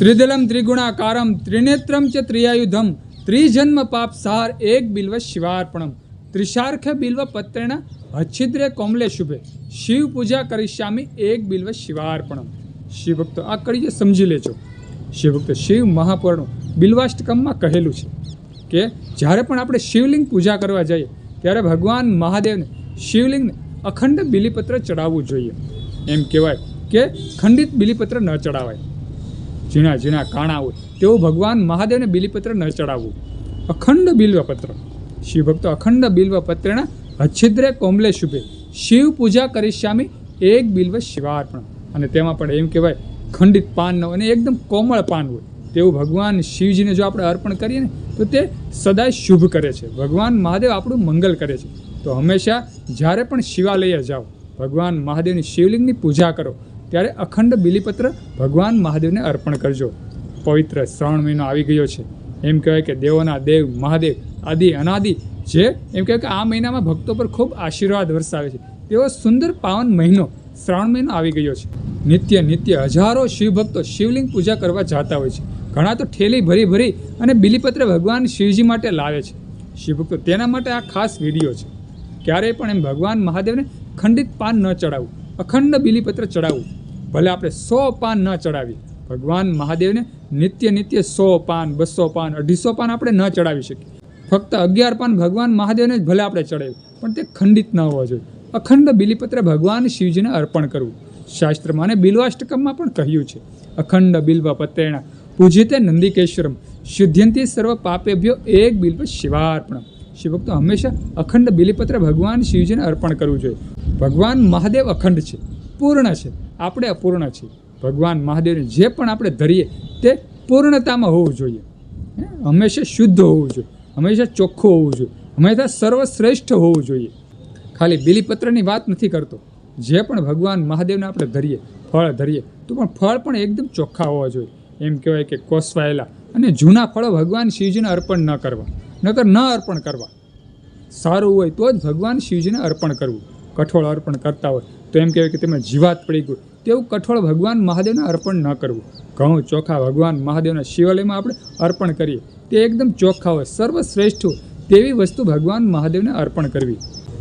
ત્રિદલમ ત્રિગુણાકારમ ત્રિનેત્રમ ચ ત્રિયાયુધમ ત્રિજન્મ પાપ સાર એક બિલ્વ શિવાર્પણમ ત્રિશાર્ખ બિલ્વ પત્રેણ હચ્છિદ્રે કોમલે શુભે શિવ પૂજા કરીશ્યામી એક બિલ્વ શિવાર્પણમ શિવભક્ત આ કરીએ સમજી લેજો શિવભક્ત શિવ મહાપુરાણું બિલ્વાષ્ટકમમાં કહેલું છે કે, જ્યારે પણ આપણે શિવલિંગ પૂજા કરવા જઈએ, ત્યારે ભગવાન મહાદેવને શિવલિંગને અખંડ બિલીપત્ર ચડાવવું જોઈએ. એમ કહેવાય કે, ખંડિત બિલીપત્ર ન ચડાવાય. ઝીણા ઝીણા કાણા હોય તેવું ભગવાન મહાદેવને બિલીપત્ર ન ચડાવવું. અખંડ બિલ્વપત્ર. શિવ ભક્તો અખંડ બિલ્વપત્રના અચ્છિદ્રે કોમલે શુભે. શિવ પૂજા કરીશ્યામી એક બિલ્વ શિવાર્પણ. અને તેમાં પણ એમ કહેવાય, ખંડિત પાન ન અને એકદમ કોમળ પાન હોય. તેવું ભગવાન શિવજીને જો આપણે અર્પણ કરીએ ને, તો તે સદાય શુભ કરે છે. ભગવાન મહાદેવ આપણું મંગલ કરે છે. તો હંમેશા જ્યારે પણ શિવાલયે જાઓ, ભગવાન મહાદેવની શિવલિંગની પૂજા કરો ત્યારે અખંડ બિલીપત્ર ભગવાન મહાદેવને અર્પણ કરજો. પવિત્ર શ્રાવણ મહિનો આવી ગયો છે. એમ કહેવાય કે દેવોના દેવ, મહાદેવ, આદિ, અનાદિ, જે એમ કહેવાય કે આ મહિનામાં ભક્તો પર ખૂબ આશીર્વાદ વરસાવે છે. તેવો સુંદર પાવન મહિનો શ્રાવણ મહિનો આવી ગયો છે. નિત્ય નિત્ય હજારો શિવભક્તો શિવલિંગ પૂજા કરવા જતા હોય છે. ઘણા તો ઠેલી ભરી ભરી અને બિલીપત્ર ભગવાન શિવજી માટે લાવે છે. શિવભક્તો તેના માટે આ ખાસ વીડિયો છે. ક્યારેય પણ એમ ભગવાન મહાદેવને ખંડિત પાન ન ચડાવવું. અખંડ બિલીપત્ર ચડાવવું. ભલે આપણે સો પાન ન ચડાવીએ, ભગવાન મહાદેવને નિત્ય નિત્ય સો પાન, બસો પાન, અઢીસો પાન આપણે ન ચડાવી શકીએ. ફક્ત અગિયાર પાન ભગવાન મહાદેવને જ ભલે આપણે ચડાવ્યું પણ તે ખંડિત ન હોવા જોઈએ. અખંડ બિલીપત્ર ભગવાન શિવજીને અર્પણ કરવું. શાસ્ત્રમાં અને બિલવાષ્ટકમમાં પણ કહ્યું છે, અખંડ બિલ્વ પત્રેણા પૂજિતે નંદિકેશ્વરમ, શુદ્ધ્યંતિ સર્વ પાપેભ્યો એક બિલ્પ શિવાર્પણ શિવભક્તો હંમેશા અખંડ બિલીપત્ર ભગવાન શિવજીને અર્પણ કરવું જોઈએ. ભગવાન મહાદેવ અખંડ છે, પૂર્ણ છે. આપણે અપૂર્ણ છીએ. ભગવાન મહાદેવને જે પણ આપણે ધરીએ, તે પૂર્ણતામાં હોવું જોઈએ? હંમેશા શુદ્ધ હોવું જોઈએ. હંમેશા ચોખ્ખું હોવું જોઈએ. હંમેશા સર્વશ્રેષ્ઠ હોવું જોઈએ. ખાલી બિલીપત્રની વાત નથી કરતો. જે પણ ભગવાન મહાદેવને આપણે ધરીએ, ફળ ધરીએ, તો પણ ફળ પણ એકદમ ચોખ્ખા હોવા જોઈએ. એમ કહેવાય કે કોસવાયેલા અને જૂના ફળો ભગવાન શિવજીને અર્પણ ન કરવા, નકર ન અર્પણ કરવા. સારું હોય તો જ ભગવાન શિવજીને અર્પણ કરવું. કઠોળ અર્પણ કરતા હોય તો એમ કહેવાય કે તેમાં જીવાત પડી ગયું. તેવું કઠોળ ભગવાન મહાદેવને અર્પણ ન કરવું. ઘઉં ચોખા ભગવાન મહાદેવના શિવાલયમાં આપણે અર્પણ કરીએ. તે એકદમ ચોખ્ખા હોય, સર્વશ્રેષ્ઠ હોય તેવી વસ્તુ ભગવાન મહાદેવને અર્પણ કરવી.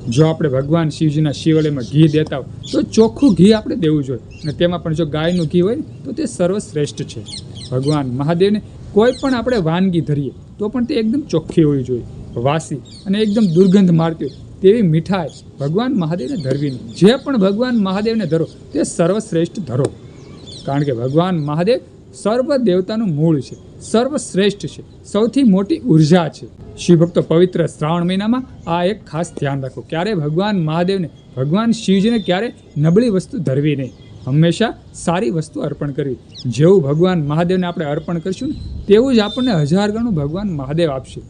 જો આપણે ભગવાન શિવજીના શિવાલયમાં ઘી દેતા હોય, તો ચોખ્ખું ઘી આપણે દેવું જોઈએ. અને તેમાં પણ જો ગાયનું ઘી હોય તો તે સર્વશ્રેષ્ઠ છે. ભગવાન મહાદેવને કોઈ પણ આપણે વાનગી ધરીએ, તો પણ તે એકદમ ચોખ્ખી હોવી જોઈએ. વાસી અને એકદમ દુર્ગંધ મારતી હોય તેવી મીઠાઈ ભગવાન મહાદેવને ધરવી નહીં. જે પણ ભગવાન મહાદેવને ધરો, તે સર્વશ્રેષ્ઠ ધરો. કારણ કે ભગવાન મહાદેવ સર્વ દેવતાનું મૂળ છે, સર્વશ્રેષ્ઠ છે, સૌથી મોટી ઊર્જા છે. શિવભક્તો પવિત્ર શ્રાવણ મહિનામાં આ એક ખાસ ધ્યાન રાખો. ક્યારે ભગવાન મહાદેવને, ભગવાન શિવજીને ક્યારે નબળી વસ્તુ ધરવી નહીં. હંમેશા સારી વસ્તુ અર્પણ કરવી. જેવું ભગવાન મહાદેવને આપણે અર્પણ કરીશું ને, તેવું જ આપણને હજાર ગણું ભગવાન મહાદેવ આપશે.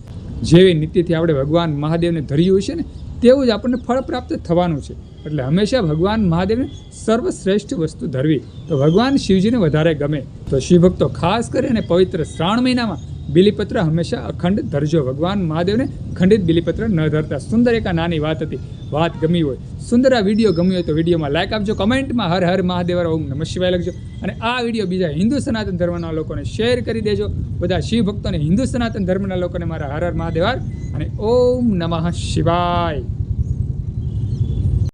જેવી નીતિથી આપણે ભગવાન મહાદેવને ધર્યું હશે ને તેવું જ આપણને ફળ પ્રાપ્ત થવાનું છે. એટલે હંમેશા ભગવાન મહાદેવને સર્વશ્રેષ્ઠ વસ્તુ ધરવી. તો ભગવાન શિવજીને વધારે ગમે. તો શિવભક્તો ખાસ કરીને પવિત્ર શ્રાવણ મહિનામાં બિલીપત્ર હંમેશા અખંડ ધરજો. ભગવાન મહાદેવને ખંડિત બિલીપત્ર ન ધરતા. સુંદર એક નાની વાત હતી. વાત ગમી હોય. સુંદર આ વીડિયો ગમ્યો હોય તો વિડીયોમાં લાઇક આપજો, કમેન્ટમાં હર હર મહાદેવ ઓમ નમઃ શિવાય લખજો. અને આ વીડિયો બીજા હિન્દુ સનાતન ધર્મના લોકોને શેર કરી દેજો. બધા શિવ ભક્તોને હિન્દુ સનાતન ધર્મના લોકોને મારા હર હર મહાદેવ અને ઓમ નમઃ શિવાય.